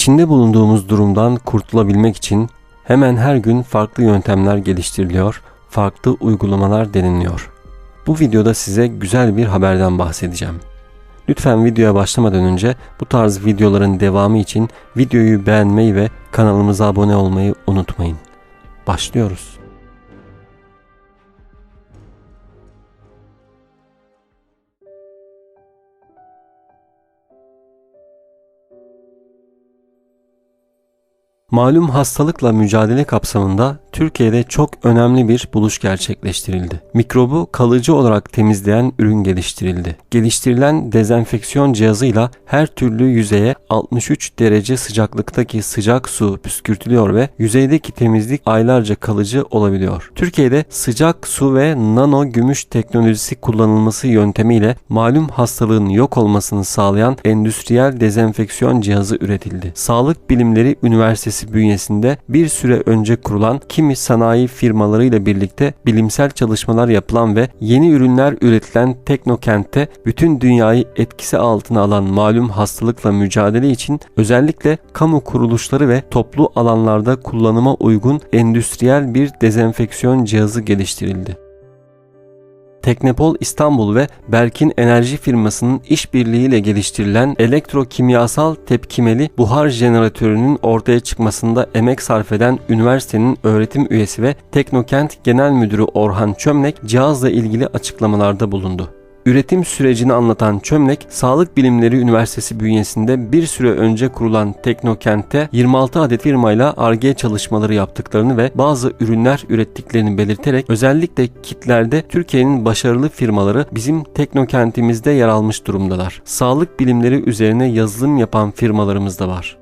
İçinde bulunduğumuz durumdan kurtulabilmek için hemen her gün farklı yöntemler geliştiriliyor, farklı uygulamalar deniliyor. Bu videoda size güzel bir haberden bahsedeceğim. Lütfen videoya başlamadan önce bu tarz videoların devamı için videoyu beğenmeyi ve kanalımıza abone olmayı unutmayın. Başlıyoruz. Malum hastalıkla mücadele kapsamında Türkiye'de çok önemli bir buluş gerçekleştirildi. Mikrobu kalıcı olarak temizleyen ürün geliştirildi. Geliştirilen dezenfeksiyon cihazıyla her türlü yüzeye 63 derece sıcaklıktaki sıcak su püskürtülüyor ve yüzeydeki temizlik aylarca kalıcı olabiliyor. Türkiye'de sıcak su ve nano gümüş teknolojisi kullanılması yöntemiyle malum hastalığın yok olmasını sağlayan endüstriyel dezenfeksiyon cihazı üretildi. Sağlık Bilimleri Üniversitesi bünyesinde bir süre önce kurulan kimi sanayi firmalarıyla birlikte bilimsel çalışmalar yapılan ve yeni ürünler üretilen Teknokent'te bütün dünyayı etkisi altına alan malum hastalıkla mücadele için özellikle kamu kuruluşları ve toplu alanlarda kullanıma uygun endüstriyel bir dezenfeksiyon cihazı geliştirildi. Teknopol İstanbul ve Berkin Enerji firmasının işbirliğiyle geliştirilen elektrokimyasal tepkimeli buhar jeneratörünün ortaya çıkmasında emek sarf eden üniversitenin öğretim üyesi ve Teknokent Genel Müdürü Orhan Çömlek cihazla ilgili açıklamalarda bulundu. Üretim sürecini anlatan Çömlek, Sağlık Bilimleri Üniversitesi bünyesinde bir süre önce kurulan Teknokent'te 26 adet firmayla ARGE çalışmaları yaptıklarını ve bazı ürünler ürettiklerini belirterek özellikle kitlerde Türkiye'nin başarılı firmaları bizim Teknokent'imizde yer almış durumdalar. Sağlık bilimleri üzerine yazılım yapan firmalarımız da var.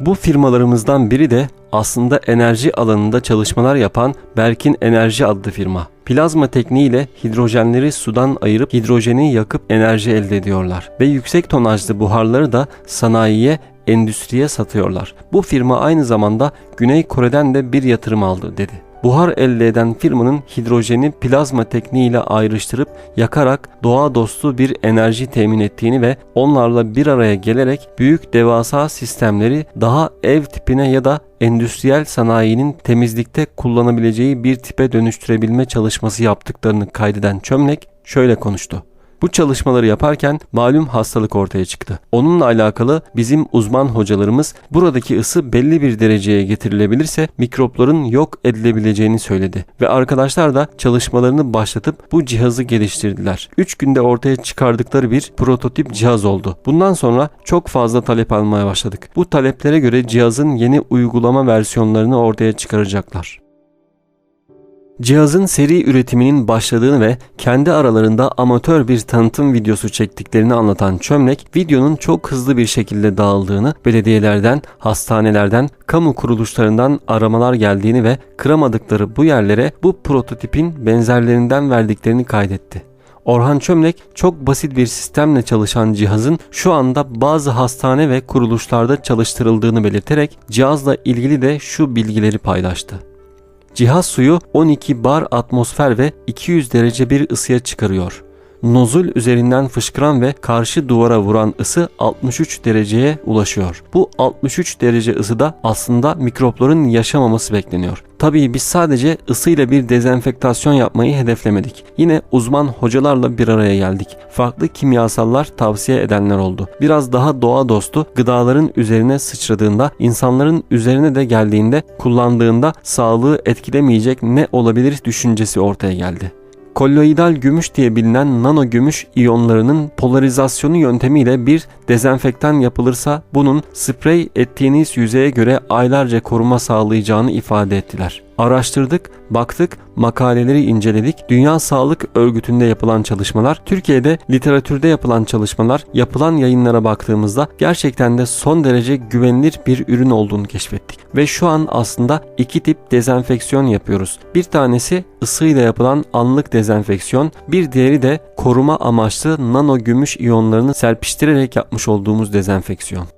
Bu firmalarımızdan biri de aslında enerji alanında çalışmalar yapan Berkin Enerji adlı firma. Plazma tekniğiyle hidrojenleri sudan ayırıp hidrojeni yakıp enerji elde ediyorlar ve yüksek tonajlı buharları da sanayiye endüstriye satıyorlar. Bu firma aynı zamanda Güney Kore'den de bir yatırım aldı dedi. Buhar elde eden firmanın hidrojeni plazma tekniğiyle ayrıştırıp yakarak doğa dostu bir enerji temin ettiğini ve onlarla bir araya gelerek büyük devasa sistemleri daha ev tipine ya da endüstriyel sanayinin temizlikte kullanabileceği bir tipe dönüştürebilme çalışması yaptıklarını kaydeden Çömlek şöyle konuştu. Bu çalışmaları yaparken malum hastalık ortaya çıktı. Onunla alakalı bizim uzman hocalarımız buradaki ısı belli bir dereceye getirilebilirse mikropların yok edilebileceğini söyledi. Ve arkadaşlar da çalışmalarını başlatıp bu cihazı geliştirdiler. 3 günde ortaya çıkardıkları bir prototip cihaz oldu. Bundan sonra çok fazla talep almaya başladık. Bu taleplere göre cihazın yeni uygulama versiyonlarını ortaya çıkaracaklar. Cihazın seri üretiminin başladığını ve kendi aralarında amatör bir tanıtım videosu çektiklerini anlatan Çömlek, videonun çok hızlı bir şekilde dağıldığını, belediyelerden, hastanelerden, kamu kuruluşlarından aramalar geldiğini ve kıramadıkları bu yerlere bu prototipin benzerlerinden verdiklerini kaydetti. Orhan Çömlek çok basit bir sistemle çalışan cihazın şu anda bazı hastane ve kuruluşlarda çalıştırıldığını belirterek cihazla ilgili de şu bilgileri paylaştı. Cihaz suyu 12 bar atmosfer ve 200 derece bir ısıya çıkarıyor. Nozul üzerinden fışkıran ve karşı duvara vuran ısı 63 dereceye ulaşıyor. Bu 63 derece ısıda aslında mikropların yaşamaması bekleniyor. Tabii biz sadece ısıyla bir dezenfektasyon yapmayı hedeflemedik. Yine uzman hocalarla bir araya geldik. Farklı kimyasallar tavsiye edenler oldu. Biraz daha doğa dostu gıdaların üzerine sıçradığında, insanların üzerine de geldiğinde, kullandığında sağlığı etkilemeyecek ne olabilir düşüncesi ortaya geldi kolloidal gümüş diye bilinen nano gümüş iyonlarının polarizasyonu yöntemiyle bir dezenfektan yapılırsa bunun sprey ettiğiniz yüzeye göre aylarca koruma sağlayacağını ifade ettiler. Araştırdık, baktık, makaleleri inceledik. Dünya Sağlık Örgütü'nde yapılan çalışmalar, Türkiye'de literatürde yapılan çalışmalar, yapılan yayınlara baktığımızda gerçekten de son derece güvenilir bir ürün olduğunu keşfettik. Ve şu an aslında iki tip dezenfeksiyon yapıyoruz. Bir tanesi ısıyla yapılan anlık dezenfeksiyon, bir diğeri de koruma amaçlı nano gümüş iyonlarını serpiştirerek yapmış olduğumuz dezenfeksiyon.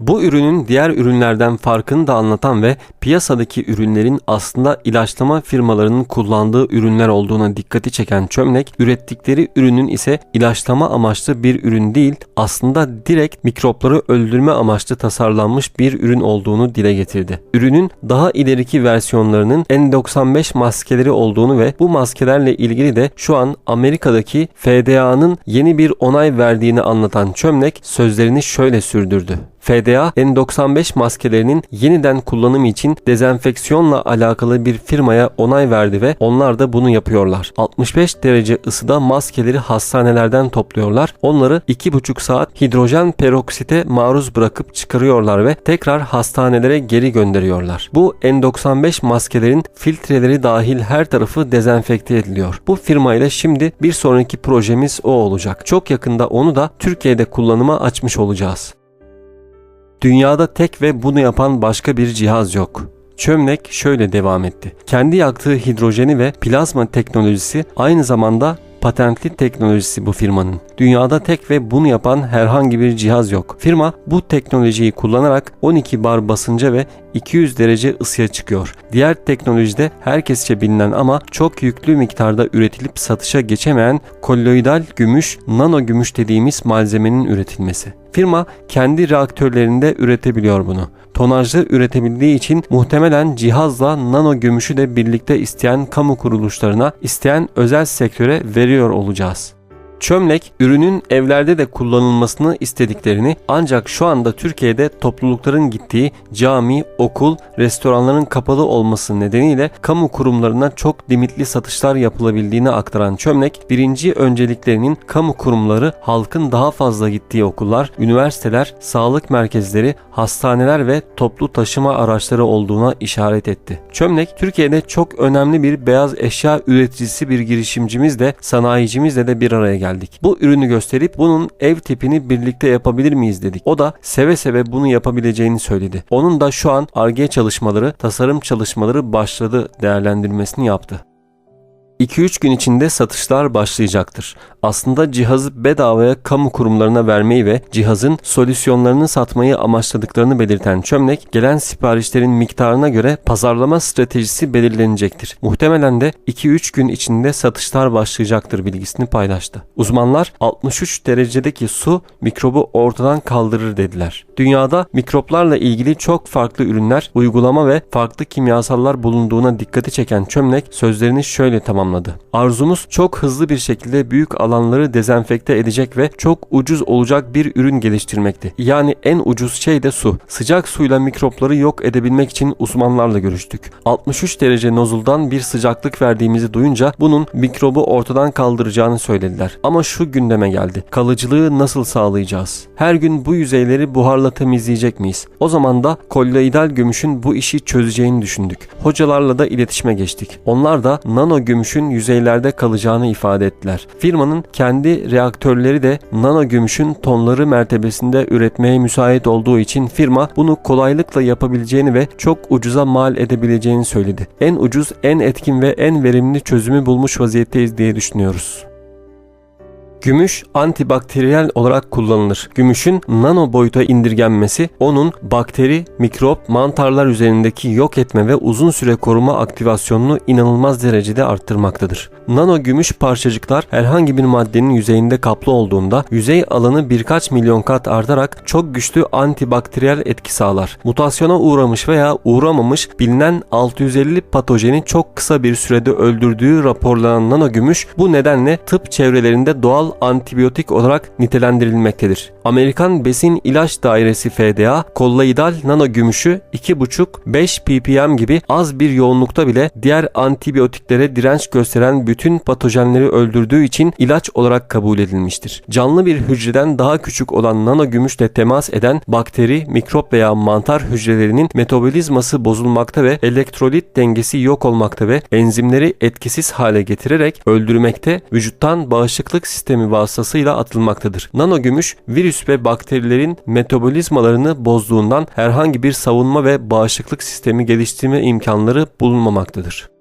Bu ürünün diğer ürünlerden farkını da anlatan ve piyasadaki ürünlerin aslında ilaçlama firmalarının kullandığı ürünler olduğuna dikkati çeken çömlek, ürettikleri ürünün ise ilaçlama amaçlı bir ürün değil, aslında direkt mikropları öldürme amaçlı tasarlanmış bir ürün olduğunu dile getirdi. Ürünün daha ileriki versiyonlarının N95 maskeleri olduğunu ve bu maskelerle ilgili de şu an Amerika'daki FDA'nın yeni bir onay verdiğini anlatan çömlek sözlerini şöyle sürdürdü. FDA N95 maskelerinin yeniden kullanım için dezenfeksiyonla alakalı bir firmaya onay verdi ve onlar da bunu yapıyorlar. 65 derece ısıda maskeleri hastanelerden topluyorlar. Onları 2,5 saat hidrojen peroksite maruz bırakıp çıkarıyorlar ve tekrar hastanelere geri gönderiyorlar. Bu N95 maskelerin filtreleri dahil her tarafı dezenfekte ediliyor. Bu firmayla şimdi bir sonraki projemiz o olacak. Çok yakında onu da Türkiye'de kullanıma açmış olacağız. Dünyada tek ve bunu yapan başka bir cihaz yok. Çömlek şöyle devam etti. Kendi yaktığı hidrojeni ve plazma teknolojisi aynı zamanda patentli teknolojisi bu firmanın. Dünyada tek ve bunu yapan herhangi bir cihaz yok. Firma bu teknolojiyi kullanarak 12 bar basınca ve 200 derece ısıya çıkıyor. Diğer teknolojide herkesçe bilinen ama çok yüklü miktarda üretilip satışa geçemeyen kolloidal gümüş, nano gümüş dediğimiz malzemenin üretilmesi. Firma kendi reaktörlerinde üretebiliyor bunu. Tonajlı üretebildiği için muhtemelen cihazla nano gümüşü de birlikte isteyen kamu kuruluşlarına, isteyen özel sektöre veriyor olacağız. Çömlek ürünün evlerde de kullanılmasını istediklerini ancak şu anda Türkiye'de toplulukların gittiği cami, okul, restoranların kapalı olması nedeniyle kamu kurumlarına çok limitli satışlar yapılabildiğini aktaran Çömlek, birinci önceliklerinin kamu kurumları, halkın daha fazla gittiği okullar, üniversiteler, sağlık merkezleri, hastaneler ve toplu taşıma araçları olduğuna işaret etti. Çömlek, Türkiye'de çok önemli bir beyaz eşya üreticisi bir girişimcimiz de sanayicimizle de bir araya geldi geldik. Bu ürünü gösterip bunun ev tipini birlikte yapabilir miyiz dedik. O da seve seve bunu yapabileceğini söyledi. Onun da şu an ARGE çalışmaları, tasarım çalışmaları başladı değerlendirmesini yaptı. 2-3 gün içinde satışlar başlayacaktır. Aslında cihazı bedavaya kamu kurumlarına vermeyi ve cihazın solüsyonlarını satmayı amaçladıklarını belirten Çömlek, gelen siparişlerin miktarına göre pazarlama stratejisi belirlenecektir. Muhtemelen de 2-3 gün içinde satışlar başlayacaktır bilgisini paylaştı. Uzmanlar 63 derecedeki su mikrobu ortadan kaldırır dediler. Dünyada mikroplarla ilgili çok farklı ürünler, uygulama ve farklı kimyasallar bulunduğuna dikkati çeken Çömlek sözlerini şöyle tamamladı. Arzumuz çok hızlı bir şekilde büyük alanları dezenfekte edecek ve çok ucuz olacak bir ürün geliştirmekti. Yani en ucuz şey de su. Sıcak suyla mikropları yok edebilmek için uzmanlarla görüştük. 63 derece nozuldan bir sıcaklık verdiğimizi duyunca bunun mikrobu ortadan kaldıracağını söylediler. Ama şu gündeme geldi. Kalıcılığı nasıl sağlayacağız? Her gün bu yüzeyleri buharla temizleyecek miyiz? O zaman da kolloidal gümüşün bu işi çözeceğini düşündük. Hocalarla da iletişime geçtik. Onlar da nano gümüşün yüzeylerde kalacağını ifade ettiler. Firmanın kendi reaktörleri de nano gümüşün tonları mertebesinde üretmeye müsait olduğu için firma bunu kolaylıkla yapabileceğini ve çok ucuza mal edebileceğini söyledi. En ucuz, en etkin ve en verimli çözümü bulmuş vaziyetteyiz diye düşünüyoruz. Gümüş antibakteriyel olarak kullanılır. Gümüşün nano boyuta indirgenmesi onun bakteri, mikrop, mantarlar üzerindeki yok etme ve uzun süre koruma aktivasyonunu inanılmaz derecede arttırmaktadır. Nano gümüş parçacıklar herhangi bir maddenin yüzeyinde kaplı olduğunda yüzey alanı birkaç milyon kat artarak çok güçlü antibakteriyel etki sağlar. Mutasyona uğramış veya uğramamış bilinen 650 patojeni çok kısa bir sürede öldürdüğü raporlanan nano gümüş bu nedenle tıp çevrelerinde doğal antibiyotik olarak nitelendirilmektedir. Amerikan Besin İlaç Dairesi FDA, kolloidal nano gümüşü 2,5-5 ppm gibi az bir yoğunlukta bile diğer antibiyotiklere direnç gösteren bütün patojenleri öldürdüğü için ilaç olarak kabul edilmiştir. Canlı bir hücreden daha küçük olan nano gümüşle temas eden bakteri, mikrop veya mantar hücrelerinin metabolizması bozulmakta ve elektrolit dengesi yok olmakta ve enzimleri etkisiz hale getirerek öldürmekte, vücuttan bağışıklık sistemi vasıtasıyla atılmaktadır. Nano gümüş virüs ve bakterilerin metabolizmalarını bozduğundan herhangi bir savunma ve bağışıklık sistemi geliştirme imkanları bulunmamaktadır.